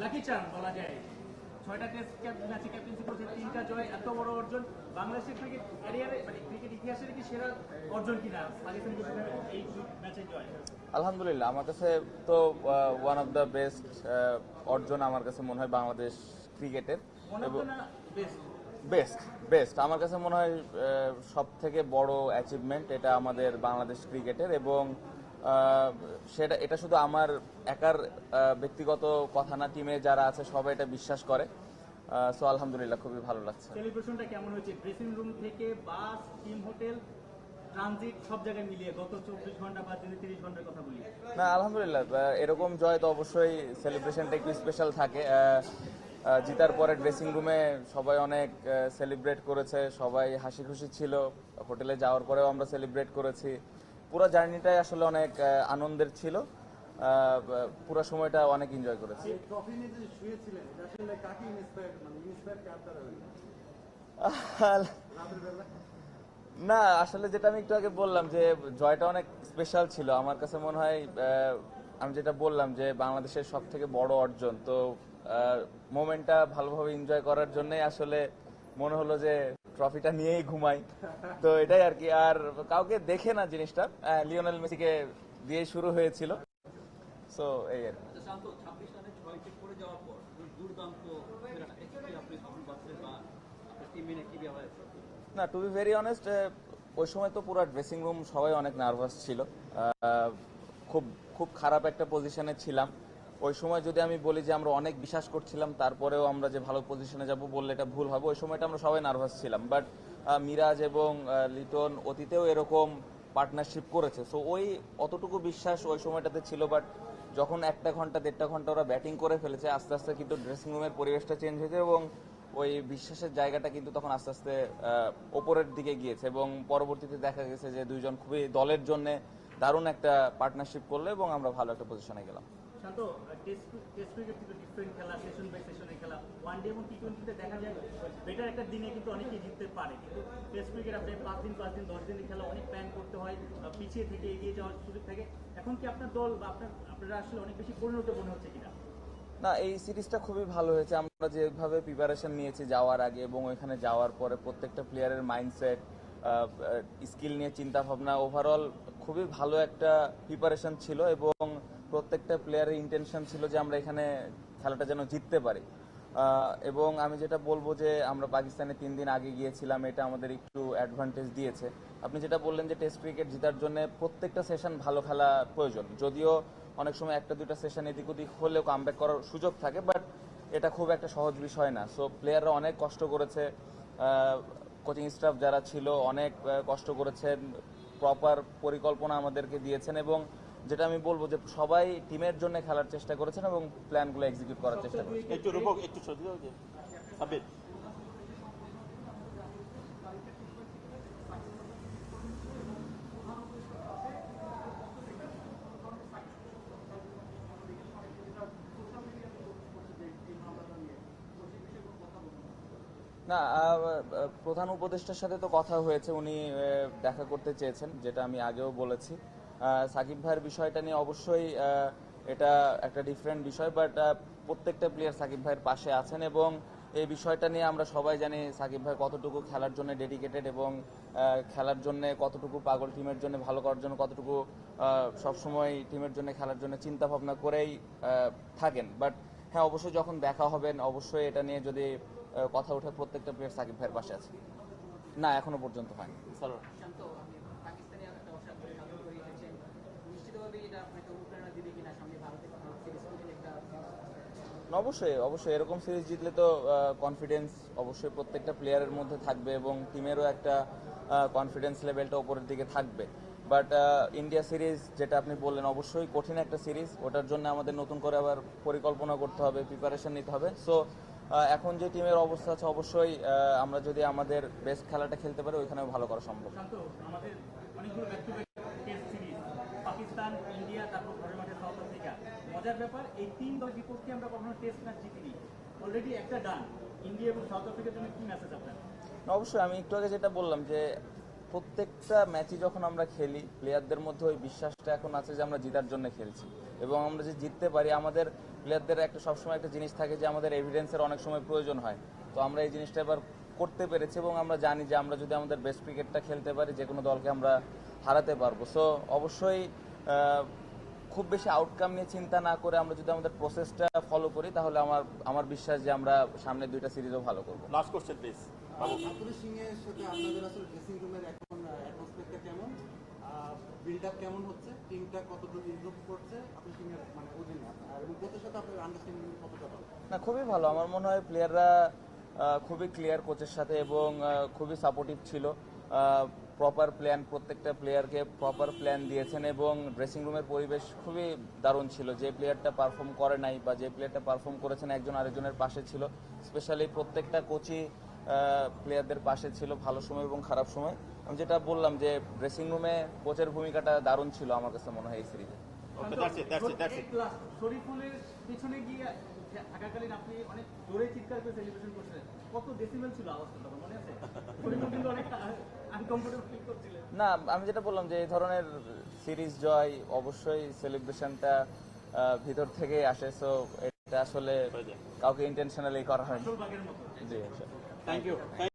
Lucky চান বলা যায়। ছয়টা টেস্ট ম্যাচে ক্যাপ্টেন্সি করেছে তিনটা জয় এত বড় অর্জন। বাংলাদেশের ক্রিকেট ক্যারিয়ারে মানে ক্রিকেট ইতিহাসের কি সেরা অর্জন কিনা? পাকিস্তান এই ম্যাচে জয়। আলহামদুলিল্লাহ আমার কাছে তো ওয়ান অফ দ্য বেস্ট অর্জন আমার কাছে মনে হয় বাংলাদেশ ক্রিকেটের বেস্ট বেস্ট আমার কাছে মনে হয় সব থেকে বড় অ্যাচিভমেন্ট এটা আমাদের বাংলাদেশ ক্রিকেটের এবং সেটা এটা শুধু আমার একার ব্যক্তিগত কথা না টিমে যারা আছে সবাই এটা বিশ্বাস করে। সো আলহামদুলিল্লাহ খুবই ভালো লাগছে। সেলিব্রেশনটা কেমন হয়েছে? ড্রেসিং রুম থেকে বাস টিম হোটেল ট্রানজিট সব জায়গায় মিলিয়ে গত চব্বিশ ঘণ্টা বা তিরিশ ঘণ্টার কথা বলি। না আলহামদুলিল্লাহ এরকম জয় তো অবশ্যই সেলিব্রেশনটা একটু স্পেশাল থাকে। জিতার পরে ড্রেসিং রুমে সবাই অনেক সেলিব্রেট করেছে সবাই হাসি খুশি ছিল। হোটেলে যাওয়ার পরেও আমরা সেলিব্রেট করেছি। পুরো জার্নিটাই আসলে অনেক আনন্দের ছিল। পুরো সময়টা অনেক এনজয় করেছি। মানে না আসলে যেটা আমি একটু আগে বললাম যে জয়টা অনেক স্পেশাল ছিল। আমার কাছে মনে হয় আমি যেটা বললাম যে বাংলাদেশের সব থেকে বড় অর্জন। তো মোমেন্টটা ভালোভাবে এনজয় করার জন্যই আসলে মনে হলো যে ট্রফিটা নিয়েই ঘুমাই। তো এটাই আর কি। আর কাউকে দেখে না জিনিসটা। লিওনেল মেসিকে দিয়ে শুরু হয়েছিল। সো এই আর। আচ্ছা না টু বি ভেরি অনেস্ট ওই সময় তো পুরো ড্রেসিং রুম সবাই অনেক নার্ভাস ছিল। খুব খুব খারাপ একটা পজিশনে ছিলাম। ওই সময় যদি আমি বলি যে আমরা অনেক বিশ্বাস করছিলাম, তারপরেও আমরা যে ভালো পজিশনে যাব বললে এটা ভুল হবে, ওই সময়টা আমরা সবাই নার্ভাস ছিলাম। বাট মিরাজ এবং লিটন অতীতেও এরকম পার্টনারশিপ করেছে। সো ওই অতটুকু বিশ্বাস ওই সময়টাতে ছিল বাট যখন একটা ঘণ্টা, দেড়টা ঘণ্টা ওরা ব্যাটিং করে ফেলেছে, আস্তে আস্তে কিন্তু ড্রেসিং রুমের পরিবেশটা চেঞ্জ হয়েছে এবং ওই বিশ্বাসের জায়গাটা কিন্তু তখন আস্তে আস্তে ওপরের দিকে গিয়েছে এবং পরবর্তীতে দেখা গেছে যে দুইজন খুবই দলের জন্য দারুণ একটা পার্টনারশিপ করল এবং আমরা ভালো একটা পজিশনে গেলাম। শান্ত টেস্ট টেস্ট ক্রিকেট কিন্তু ডিফারেন্ট খেলা সেশন বাই সেশনে খেলা। ওয়ান ডে এবং টি টোয়েন্টিতে দেখা যায় বেটার একটা দিনে কিন্তু অনেকেই জিততে পারে। কিন্তু টেস্ট ক্রিকেট আপনি পাঁচ দিন পাঁচ দিন, দশ দিনের খেলা অনেক প্ল্যান করতে হয় পিছিয়ে থেকে এগিয়ে যাওয়ার সুযোগ থাকে। এখন কি আপনার দল বা আপনার, আপনারা আসলে অনেক বেশি পরিণত মনে হচ্ছে কিনা? না, এই সিরিজটা খুবই ভালো হয়েছে। আমরা যেভাবে প্রিপারেশন নিয়েছি যাওয়ার আগে এবং ওইখানে যাওয়ার পরে প্রত্যেকটা প্লেয়ারের মাইন্ডসেট স্কিল নিয়ে চিন্তা ভাবনা ওভারঅল খুবই ভালো একটা প্রিপারেশন ছিল এবং প্রত্যেকটা প্লেয়ারের ইন্টেনশন ছিল যে আমরা এখানে খেলাটা যেন জিততে পারি। এবং আমি যেটা বলব যে আমরা পাকিস্তানে তিন দিন আগে গিয়েছিলাম, এটা আমাদের একটু অ্যাডভান্টেজ দিয়েছে। আপনি যেটা বললেন যে টেস্ট ক্রিকেট জেতার জন্য প্রত্যেকটা সেশন ভালো খেলা প্রয়োজন। যদিও অনেক সময় একটা দুটা সেশন এদিক ওদিক হলেও কামব্যাক করার সুযোগ থাকে বাট এটা খুব একটা সহজ বিষয় না। সো প্লেয়াররা অনেক কষ্ট করেছে কোচিং স্টাফ যারা ছিল অনেক কষ্ট করেছেন প্রপার পরিকল্পনা আমাদেরকে দিয়েছেন এবং যেটা আমি বলব যে সবাই টিমের জন্য খেলার চেষ্টা করেছেন এবং প্ল্যানগুলো এক্সিকিউট করার চেষ্টা করেছেন। একটু রূপক একটু সাবির না প্রধান উপদেষ্টার সাথে তো কথা হয়েছে উনি দেখা করতে চেয়েছেন যেটা আমি আগেও বলেছি। সাকিব ভাইয়ের বিষয়টা নিয়ে অবশ্যই এটা একটা ডিফারেন্ট বিষয় বাট প্রত্যেকটা প্লেয়ার সাকিব ভাইয়ের পাশে আছেন এবং এই বিষয়টা নিয়ে আমরা সবাই জানি সাকিব ভাই কতটুকু খেলার জন্য ডেডিকেটেড এবং খেলার জন্য কতটুকু পাগল টিমের জন্য ভালো করার জন্য কতটুকু সবসময় টিমের জন্য খেলার জন্য চিন্তা ভাবনা করেই থাকেন। বাট হ্যাঁ অবশ্যই যখন দেখা হবেন অবশ্যই এটা নিয়ে যদি কথা উঠে প্রত্যেকটা প্লেয়ার সাকিব ভাইয়ের পাশে আছে। না, এখনও পর্যন্ত হয়নি সালোয়ার শান্ত আপনি পাকিস্তানি একটা অসাধারণ সাধন করে এসেছেন নিশ্চিতভাবে এটা আপনাকে অনুপ্রেরণা দিবে কিনা সামনে ভারতের সিরিজ খেলে একটা না, অবশ্যই অবশ্যই। এরকম সিরিজ জিতলে তো কনফিডেন্স অবশ্যই প্রত্যেকটা প্লেয়ারের মধ্যে থাকবে এবং টিমেরও একটা কনফিডেন্স লেভেলটা উপরের দিকে থাকবে। বাট ইন্ডিয়া সিরিজ যেটা আপনি বললেন, অবশ্যই কঠিন একটা সিরিজ ওটার জন্য আমাদের নতুন করে আবার পরিকল্পনা করতে হবে প্রিপারেশন নিতে হবে। সো এখন যে টিমের অবস্থা আছে, অবশ্যই আমরা যদি আমাদের বেস্ট খেলাটা খেলতে পারি, ওইখানেও ভালো করা সম্ভব। পাকিস্তান ইন্ডিয়া তারপর মজার ব্যাপার, এই তিন দল বিপক্ষে আমরা কখনো টেস্ট ম্যাচ জিতিনি। অলরেডি একটা ডান ইন্ডিয়া এবং সাউথ আফ্রিকার জন্য কি মেসেজ আপনার? অবশ্যই, আমি একটু আগে যেটা বললাম যে, প্রত্যেকটা ম্যাচই যখন আমরা খেলি প্লেয়ারদের মধ্যে ওই বিশ্বাসটা এখন আছে যে, আমরা জিতার জন্য খেলছি। এবং আমরা যে জিততে পারি, আমাদের প্লেয়ারদের একটা সবসময় একটা জিনিস থাকে যে, আমাদের এভিডেন্সের অনেক সময় প্রয়োজন হয়। তো আমরা এই জিনিসটা এবার করতে পেরেছি এবং আমরা জানি যে, আমরা যদি আমাদের বেস্ট ক্রিকেটটা খেলতে পারি যে কোনো দলকে আমরা হারাতে পারব। সো অবশ্যই খুব বেশি আউটকাম নিয়ে চিন্তা না করে আমরা যদি আমাদের প্রসেসটা ফলো করি তাহলে আমার আমার বিশ্বাস যে আমরা সামনের দুইটা সিরিজও ভালো করব। লাস্ট কোশ্চেন প্লিজ সিং এর সাথে আপনাদের আসলে ড্রেসিং রুমের এখন অ্যাটমসফিয়ারটা কেমন? বিল্ড আপ কেমন হচ্ছে? টিমটা কতটুকু ইমপ্রুভ করছে? আব্দুল সিং এর মানে অধীনে আর এবং কোচের সাথে আপনার আন্ডারস্ট্যান্ডিং কতটা ভালো? না খুবই ভালো। আমার মনে হয় প্লেয়াররা খুবই ক্লিয়ার কোচের সাথে এবং খুবই সাপোর্টিভ ছিল। প্রপার প্ল্যান প্রত্যেকটা প্লেয়ারকে প্রপার প্ল্যান দিয়েছেন এবং ড্রেসিং রুমের পরিবেশ খুবই দারুণ ছিল। যে প্লেয়ারটা পারফর্ম করে নাই বা যে প্লেয়ারটা পারফর্ম করেছেন একজন আরেকজনের পাশে ছিল। স্পেশালি প্রত্যেকটা কোচই প্লেয়ারদের পাশে ছিল ভালো সময় এবং খারাপ সময়। আমি যেটা বললাম যে ড্রেসিং রুমে কোচের ভূমিকাটা দারুণ ছিল আমার কাছে মনে হয় এই সিরিজে শরীফুলের পিছনে গিয়ে থাকাকালীন আপনি অনেক জোরে চিৎকার করে সেলিব্রেশন করছিলেন। কত ডেসিমেল ছিল আওয়াজটা তখন মনে আছে? শরীফুল কিন্তু অনেক না আমি যেটা বললাম যে এই ধরনের সিরিজ জয় অবশ্যই সেলিব্রেশনটা ভিতর থেকেই আসে সো এটা আসলে কাউকে ইন্টেনশনালি করা হয়নি। জি থ্যাংক ইউ